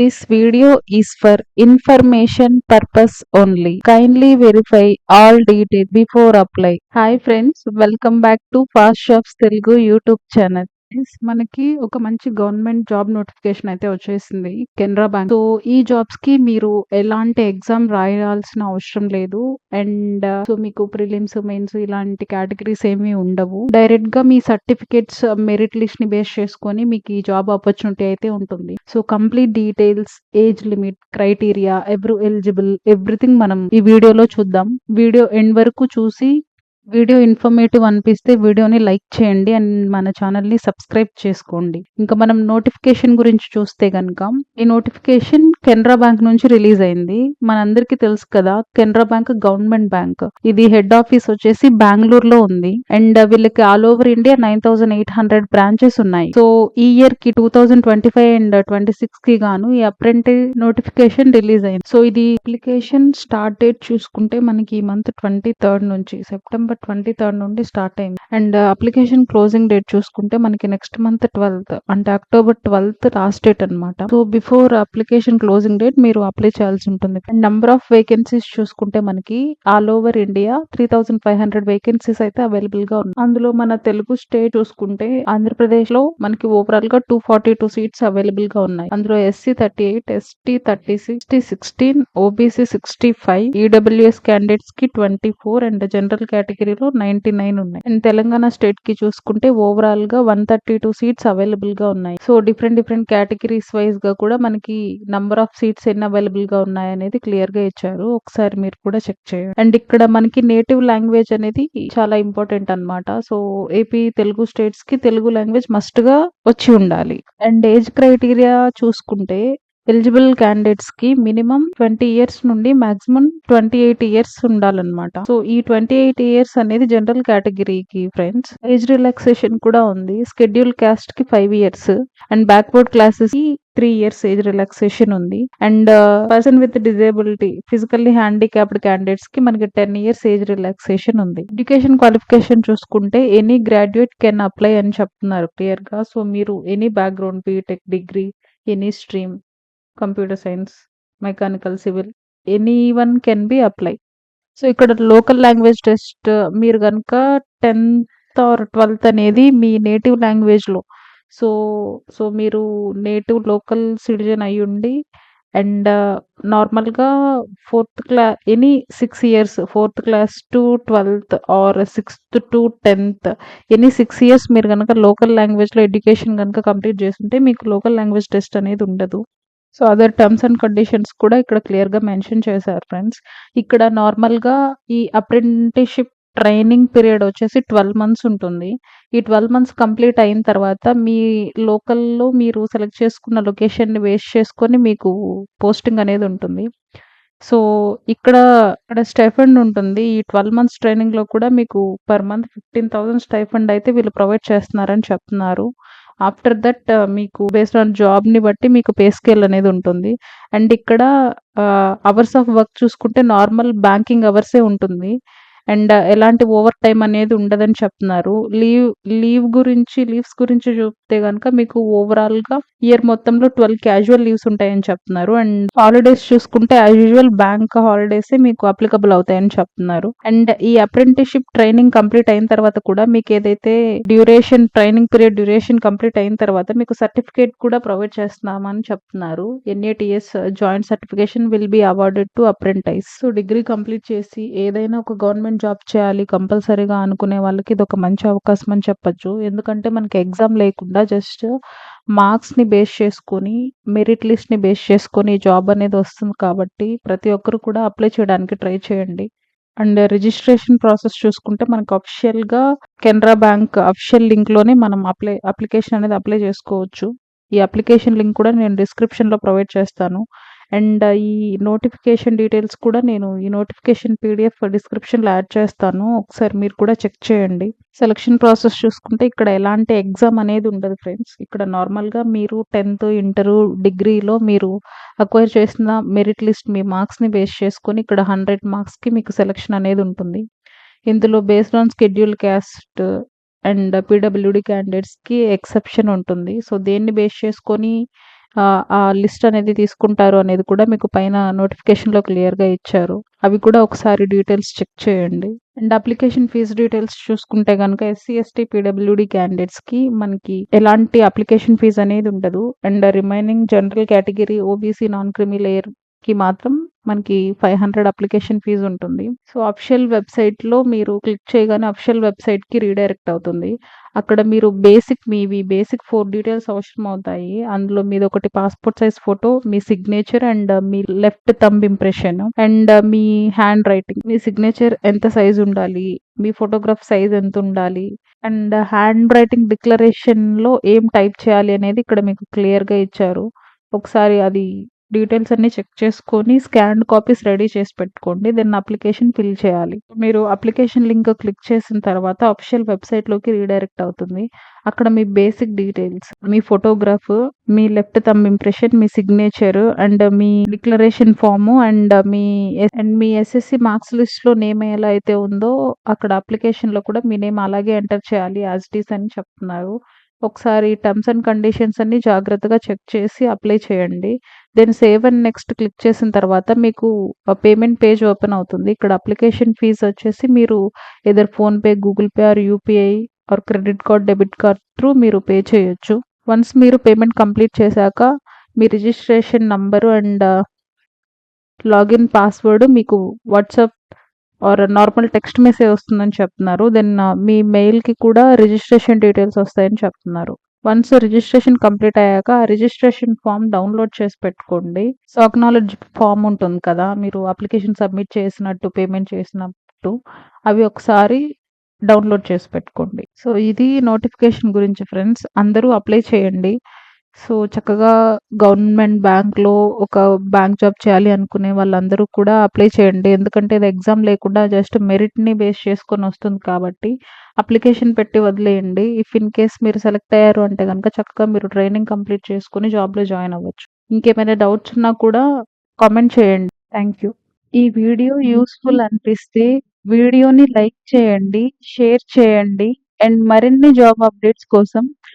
This video is for information purpose only. Kindly verify all details before apply. Hi friends, welcome back to Fast Shops Telugu YouTube channel. Yes మనకి ఒక మంచి government job notification అయితే వచ్చేసింది. Canara bank. So, ఈ jobs కి మీరు ఎలాంటి exam రాయాల్సిన అవసరం లేదు. అండ్ సో, మీకు ప్రిలిమ్స్, మెయిన్స్ ఇలాంటి కేటగిరీస్ ఏమీ ఉండవు. డైరెక్ట్ గా మీ సర్టిఫికేట్స్ మెరిట్ లిస్ట్ ని బేస్ చేసుకొని మీకు ఈ జాబ్ ఆపర్చునిటీ అయితే ఉంటుంది. So, complete details, age limit, criteria, ఎవరు ఎలిజిబుల్ ఎవ్రీథింగ్ మనం ఈ వీడియోలో చూద్దాం. వీడియో ఎండ్ వరకు చూసి వీడియో ఇన్ఫర్మేటివ్ అనిపిస్తే వీడియోని లైక్ చేయండి అండ్ మన ఛానల్ని సబ్స్క్రైబ్ చేసుకోండి ఇంకా మనం నోటిఫికేషన్ గురించి చూస్తే కనుక ఈ నోటిఫికేషన్ కెనరా బ్యాంక్ నుంచి రిలీజ్ అయింది మనందరికీ తెలుసు కదా కెనరా బ్యాంక్ గవర్నమెంట్ బ్యాంక్ ఇది హెడ్ ఆఫీస్ వచ్చేసి బెంగళూరులో ఉంది అండ్ వీళ్ళకి all over India nine thousand eight hundred branches ఉన్నాయి సో ఈ ఇయర్ కి two thousand twenty five and twenty six కి గాను ఈ అప్రెంటి నోటిఫికేషన్ రిలీజ్ అయింది సో ఇది అప్లికేషన్ స్టార్ట్ డేట్ చూసుకుంటే మనకి ఈ మంత్ ట్వంటీ థర్డ్ నుంచి సెప్టెంబర్ ట్వంటీ థర్డ్ నుండి స్టార్ట్ అయింది అండ్ అప్లికేషన్ క్లోజింగ్ డేట్ చూసుకుంటే మనకి నెక్స్ట్ మంత్ ట్వెల్త్ అంటే అక్టోబర్ ట్వెల్త్ లాస్ట్ డేట్ అనమాట so before application closing date మీరు అప్లై చేయాల్సి ఉంటుంది అండ్ నెంబర్ ఆఫ్ వేకెన్సీస్ చూసుకుంటే మనకి all over India three thousand five hundred vacancies అయితే అవైలబుల్ గా ఉన్నాయి అందులో మన తెలుగు స్టేట్ చూసుకుంటే ఆంధ్రప్రదేశ్ లో మనకి ఓవరాల్ గా two forty two seats available గా ఉన్నాయి అందులో SC thirty eight ST thirty sixty sixteen OBC sixty five EWS candidates కి ట్వంటీ ఫోర్ అండ్ జనరల్ కేటగిరీలో నైన్టీ నైన్ ఉన్నాయి అండ్ తెలంగాణ తెలంగాణ స్టేట్ కి చూసుకుంటే ఓవరాల్ గా one thirty two seats available గా ఉన్నాయి సో డిఫరెంట్ డిఫరెంట్ కేటగిరీస్ గా కూడా మనకి నంబర్ ఆఫ్ సీట్స్ ఎన్ని గా ఉన్నాయి అనేది క్లియర్ గా ఇచ్చారు ఒకసారి మీరు కూడా చెక్ చేయండి అండ్ ఇక్కడ మనకి నేటివ్ లాంగ్వేజ్ అనేది చాలా ఇంపార్టెంట్ అనమాట సో ఏపీ తెలుగు స్టేట్స్ కి తెలుగు లాంగ్వేజ్ మస్ట్ గా వచ్చి ఉండాలి అండ్ ఏజ్ క్రైటీరియా చూసుకుంటే ఎలిజిబుల్ క్యాండిడేట్స్ కి మినిమం ట్వంటీ ఇయర్స్ నుండి మాక్సిమం ట్వంటీ ఎయిట్ ఇయర్స్ ఉండాలన్నమాట సో ఈ ట్వంటీ ఎయిట్ ఇయర్స్ అనేది జనరల్ కేటగిరీకి ఫ్రెండ్స్ ఏజ్ రిలాక్సేషన్ కూడా ఉంది స్కెడ్యూల్ క్యాస్ట్ కి five years and backward classes కి త్రీ ఇయర్స్ ఏజ్ రిలాక్సేషన్ ఉంది and person with disability physically handicapped candidates కి మనకి టెన్ ఇయర్స్ ఏజ్ రిలాక్సేషన్ ఉంది ఎడ్యుకేషన్ క్వాలిఫికేషన్ చూసుకుంటే ఎనీ గ్రాడ్యుయేట్ కెన్ అప్లై అని చెప్తున్నారు క్లియర్ గా సో మీరు any background BTech degree any stream computer science mechanical civil any one can be apply so ఇక్కడ local language test మీరు కనుక tenth or twelfth అనేది మీ నేటివ్ లాంగ్వేజ్లో సో సో మీరు నేటివ్ లోకల్ సిటిజన్ అయి ఉండి అండ్ నార్మల్గా fourth class any six years fourth class to twelfth or sixth to tenth any six years మీరు కనుక లోకల్ లాంగ్వేజ్లో ఎడ్యుకేషన్ కనుక కంప్లీట్ చేస్తుంటే మీకు లోకల్ లాంగ్వేజ్ టెస్ట్ అనేది ఉండదు so other terms and conditions కూడా ఇక్కడ క్లియర్గా మెన్షన్ చేశారు ఫ్రెండ్స్ ఇక్కడ నార్మల్గా ఈ అప్రెంటిషిప్ ట్రైనింగ్ పీరియడ్ వచ్చేసి ట్వెల్వ్ మంత్స్ ఉంటుంది ఈ ట్వెల్వ్ మంత్స్ కంప్లీట్ అయిన తర్వాత మీ లోకల్లో మీరు సెలెక్ట్ చేసుకున్న లొకేషన్ని వేస్ట్ చేసుకొని మీకు పోస్టింగ్ అనేది ఉంటుంది సో ఇక్కడ ఇక్కడ స్టైఫండ్ ఉంటుంది ఈ ట్వెల్వ్ మంత్స్ ట్రైనింగ్లో కూడా మీకు per month fifteen thousand stipend అయితే వీళ్ళు ప్రొవైడ్ చేస్తున్నారని చెప్తున్నారు ఆఫ్టర్ దట్ uh, మీకు బేస్డ్ ఆన్ జాబ్ని బట్టి మీకు పే స్కేల్ అనేది ఉంటుంది అండ్ ఇక్కడ అవర్స్ ఆఫ్ వర్క్ చూసుకుంటే నార్మల్ బ్యాంకింగ్ అవర్సే ఉంటుంది అండ్ ఎలాంటి ఓవర్ టైం అనేది ఉండదని చెప్తున్నారు లీవ్ లీవ్ గురించి లీవ్స్ గురించి చూపితే కనుక మీకు ఓవరాల్గా ఇయర్ మొత్తంలో ట్వెల్వ్ క్యాజువల్ లీవ్స్ ఉంటాయని చెప్తున్నారు అండ్ హాలిడేస్ చూసుకుంటే యాజ్ యూజువల్ బ్యాంక్ హాలిడేసే మీకు అప్లికబుల్ అవుతాయని చెప్తున్నారు అండ్ ఈ అప్రెంటిస్షిప్ ట్రైనింగ్ కంప్లీట్ అయిన తర్వాత కూడా మీకు ఏదైతే duration training period duration complete అయిన తర్వాత మీకు సర్టిఫికేట్ కూడా ప్రొవైడ్ చేస్తున్నామని చెప్తున్నారు NATS joint certification will be awarded to apprentice so degree complete చేసి ఏదైనా ఒక గవర్నమెంట్ గవర్నమెంట్ జాబ్ చేయాలి కంపల్సరీగా అనుకునే వాళ్ళకి ఇది ఒక మంచి అవకాశం అని చెప్పచ్చు ఎందుకంటే మనకి ఎగ్జామ్ లేకుండా జస్ట్ మార్క్స్ని బేస్ చేసుకొని మెరిట్ లిస్ట్ని బేస్ చేసుకొని జాబ్ అనేది వస్తుంది కాబట్టి ప్రతి ఒక్కరు కూడా అప్లై చేయడానికి ట్రై చేయండి అండ్ రిజిస్ట్రేషన్ ప్రాసెస్ చూసుకుంటే మనకు అఫిషియల్గా కెనరా బ్యాంక్ అఫిషియల్ లింక్లోనే మనం అప్లై అప్లికేషన్ అనేది అప్లై చేసుకోవచ్చు ఈ అప్లికేషన్ లింక్ కూడా నేను డిస్క్రిప్షన్లో ప్రొవైడ్ చేస్తాను అండ్ ఈ నోటిఫికేషన్ డీటెయిల్స్ కూడా నేను ఈ నోటిఫికేషన్ పీడిఎఫ్ డిస్క్రిప్షన్లో యాడ్ చేస్తాను ఒకసారి మీరు కూడా చెక్ చేయండి సెలక్షన్ ప్రాసెస్ చూసుకుంటే ఇక్కడ ఎలాంటి ఎగ్జామ్ అనేది ఉండదు ఫ్రెండ్స్ ఇక్కడ నార్మల్గా మీరు టెన్త్ ఇంటరు డిగ్రీలో మీరు అక్వైర్ చేసిన మెరిట్ లిస్ట్ మీ మార్క్స్ని బేస్ చేసుకొని ఇక్కడ హండ్రెడ్ మార్క్స్కి మీకు సెలక్షన్ అనేది ఉంటుంది ఇందులో based on schedule caste and PWD క్యాండిడేట్స్కి ఎక్సెప్షన్ ఉంటుంది సో దేన్ని బేస్ చేసుకొని ఆ లిస్ట్ అనేది తీసుకుంటారు అనేది కూడా మీకు పైన నోటిఫికేషన్లో క్లియర్గా ఇచ్చారు అవి కూడా ఒకసారి డీటెయిల్స్ చెక్ చేయండి అండ్ అప్లికేషన్ ఫీజు డీటెయిల్స్ చూసుకుంటే కనుక ఎస్సీ ఎస్టీ పీడబ్ల్యూడి క్యాండిడేట్స్కి మనకి ఎలాంటి అప్లికేషన్ ఫీజు అనేది ఉండదు and remaining general category OBC non creamy లేయర్కి మాత్రం మనకి ఫైవ్ హండ్రెడ్ అప్లికేషన్ ఫీజు ఉంటుంది సో అఫిషియల్ వెబ్సైట్లో మీరు క్లిక్ చేయగానే అఫిషియల్ వెబ్సైట్కి రీడైరెక్ట్ అవుతుంది అక్కడ మీరు బేసిక్ మీవి బేసిక్ ఫోర్ డీటెయిల్స్ అవసరం అవుతాయి అందులో మీద ఒకటి పాస్పోర్ట్ సైజ్ ఫోటో మీ సిగ్నేచర్ అండ్ మీ లెఫ్ట్ థంబ్ ఇంప్రెషన్ అండ్ మీ హ్యాండ్ రైటింగ్ మీ సిగ్నేచర్ ఎంత సైజ్ ఉండాలి మీ ఫోటోగ్రాఫ్ సైజ్ ఎంత ఉండాలి అండ్ హ్యాండ్ రైటింగ్ డిక్లరేషన్లో ఏం టైప్ చేయాలి అనేది ఇక్కడ మీకు క్లియర్గా ఇచ్చారు ఒకసారి అది డీటెయిల్స్ అన్ని చెక్ చేసుకొని స్కాన్ కాపీస్ రెడీ చేసి పెట్టుకోండి దెన్ అప్లికేషన్ ఫిల్ చేయాలి మీరు అప్లికేషన్ లింక్ క్లిక్ చేసిన తర్వాత వెబ్సైట్ వెబ్సైట్లోకి రీడైరెక్ట్ అవుతుంది అక్కడ మీ బేసిక్ డీటెయిల్స్ మీ ఫోటోగ్రాఫ్ మీ లెఫ్ట్ తమ్ ఇంప్రెషన్ మీ సిగ్నేచర్ అండ్ మీ డిక్లరేషన్ ఫామ్ అండ్ మీ అండ్ మీ ఎస్ఎస్సి మార్క్స్ లిస్ట్ లో నేమ్ ఎలా అయితే ఉందో అక్కడ అప్లికేషన్ లో కూడా మీ నేమ్ అలాగే ఎంటర్ చేయాలి యాజ్ డీస్ అని చెప్తున్నారు ఒకసారి టర్మ్స్ అండ్ కండిషన్స్ అన్ని జాగ్రత్తగా చెక్ చేసి అప్లై చేయండి then save and next click చేసిన తర్వాత మీకు పేమెంట్ పేజ్ ఓపెన్ అవుతుంది ఇక్కడ అప్లికేషన్ ఫీజు వచ్చేసి మీరు either PhonePe Google Pay or UPI or credit card debit card through మీరు పే చేయొచ్చు వన్స్ మీరు పేమెంట్ కంప్లీట్ చేశాక మీ registration number and login password మీకు WhatsApp or normal text message వస్తుందని చెప్తున్నారు దెన్ uh, మీ మెయిల్కి కూడా రిజిస్ట్రేషన్ డీటెయిల్స్ వస్తాయని చెప్తున్నారు వన్స్ రిజిస్ట్రేషన్ కంప్లీట్ అయ్యాక రిజిస్ట్రేషన్ ఫామ్ డౌన్లోడ్ చేసి పెట్టుకోండి సో అక్నాలెడ్జ్ ఫామ్ ఉంటుంది కదా మీరు అప్లికేషన్ సబ్మిట్ చేసినట్టు పేమెంట్ చేసినట్టు అవి ఒకసారి డౌన్లోడ్ చేసి పెట్టుకోండి సో ఇది నోటిఫికేషన్ గురించి ఫ్రెండ్స్ అందరూ అప్లై చేయండి సో చక్కగా గవర్నమెంట్ బ్యాంక్లో ఒక బ్యాంక్ జాబ్ చేయాలి అనుకునే వాళ్ళందరూ కూడా అప్లై చేయండి ఎందుకంటే ఇది ఎగ్జామ్ లేకుండా జస్ట్ మెరిట్ని బేస్ చేసుకొని వస్తుంది కాబట్టి అప్లికేషన్ పెట్టి వదిలేయండి ఇఫ్ ఇన్ కేస్ మీరు సెలెక్ట్ అయ్యారు అంటే కనుక చక్కగా మీరు ట్రైనింగ్ కంప్లీట్ చేసుకుని జాబ్లో జాయిన్ అవ్వచ్చు ఇంకేమైనా డౌట్స్ ఉన్నా కూడా కామెంట్ చేయండి థ్యాంక్ యూ ఈ వీడియో యూస్ఫుల్ అనిపిస్తే వీడియోని లైక్ చేయండి షేర్ చేయండి అండ్ మరిన్ని జాబ్ అప్డేట్స్ కోసం